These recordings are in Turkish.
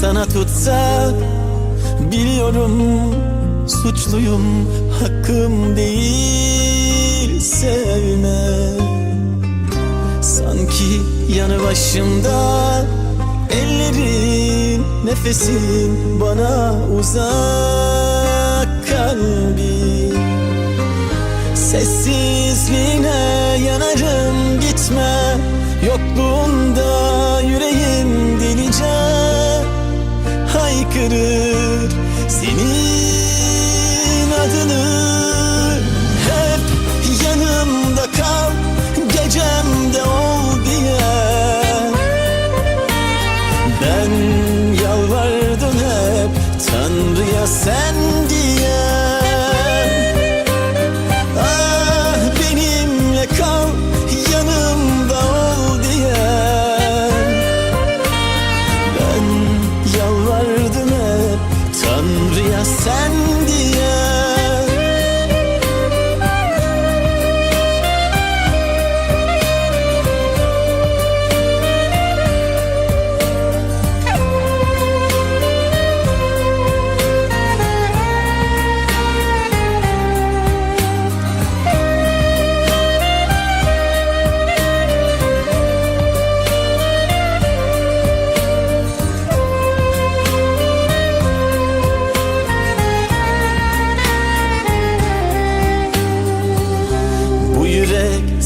sana tutsa Biliyorum suçluyum hakkım değil sevme. Sanki yanı başımda ellerin nefesin bana uzak kalbim Sessizliğine yanarım gitme Yokluğunda Haykırır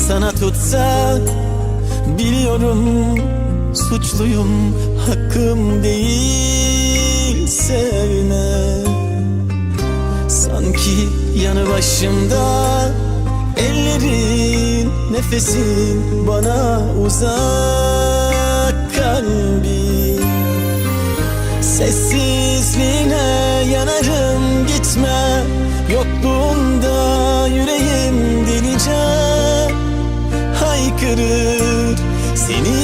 sana tutsa Biliyorum suçluyum hakkım değil sevme. Sanki yanı başımda ellerin nefesin bana uzak kalbim Sessizliğine yanarım gitme Yokluğunda Haykırır senin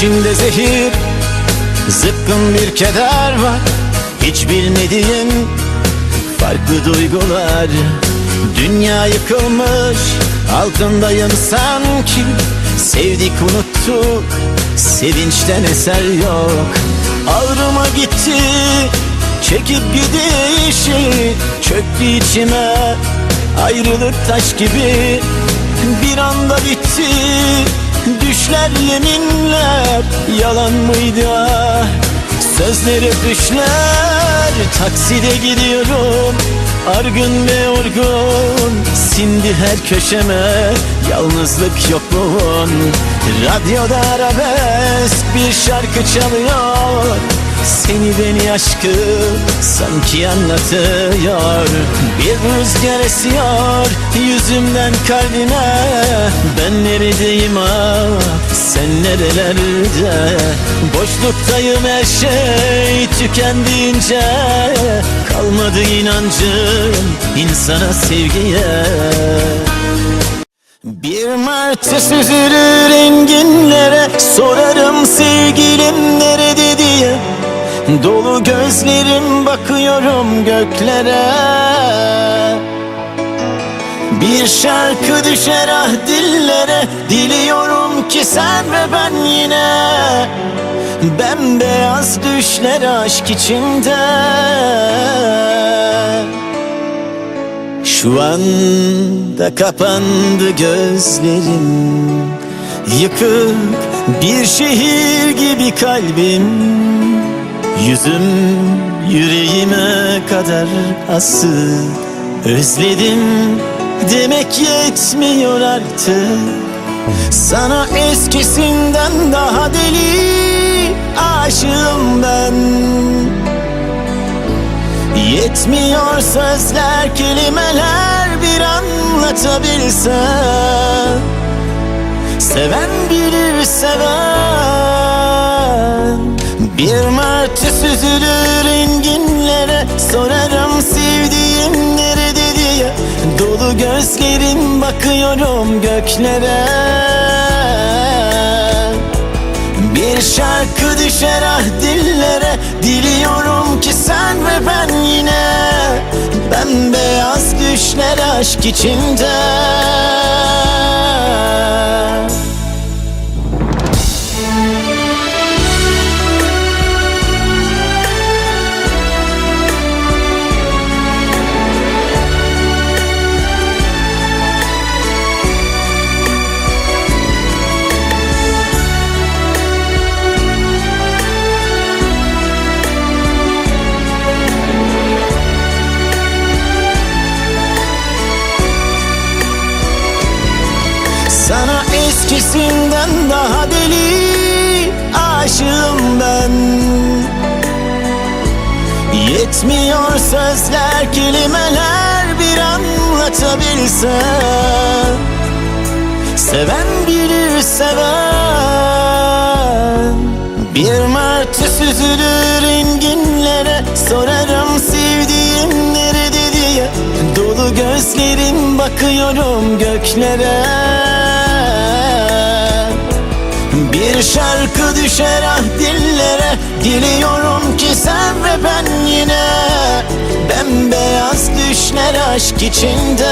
İçimde zehir. Zıkkın bir keder var Hiç bilmediğim Farklı duygular Dünya yıkılmış. Altındayım sanki Sevdik unuttuk. Sevinçten eser yok. Ağrıma gitti Çekip gidişi. Çöktü içime Ayrılık taş gibi. Bir anda bitti Düşler yeminler Yalan mıydı? Ah Sözler öpüşler Takside gidiyorum. Argın ve yorgun Sindi her köşeme. Yalnızlık yokluğun Radyoda arabesk Bir şarkı çalıyor Seni beni aşkı Sanki anlatıyor. Bir rüzgar esiyor Yüzümden kalbime. Ben neredeyim ah Sen nerelerde Boşluktayım her şey Tükendiğince. Kalmadı inancım insana sevgiye. Bir martı süzülür enginlere Sorarım sevgilim nerede diye Dolu gözlerim bakıyorum göklere. Bir şarkı düşer ah dillere. Diliyorum ki sen ve ben yine. Bembeyaz düşler aşk içinde Şu anda kapandı gözlerim. Yıkık bir şehir gibi kalbim Yüzüm yüreğime kadar asık. Özledim demek yetmiyor artık. Sana eskisinden daha deli aşığım ben. Yetmiyor sözler kelimeler bir anlatabilsem. Seven bilir seven. Bir martı süzülür enginlere Sorarım sevdiğim nerede diye. Dolu gözlerim bakıyorum göklere. Bir şarkı düşer ah dillere Diliyorum ki sen ve ben yine. Bembeyaz düşler aşk içinde Sana eskisinden daha deli aşığım ben. Yetmiyor sözler kelimeler bir anlatabilsem Seven bilir seven. Bir martı süzülür enginlere Sorarım sevdiğim nerede diye. Dolu gözlerim bakıyorum göklere bir şarkı düşer ah dillere. Diliyorum ki sen ve ben yine Bembeyaz düşler aşk içinde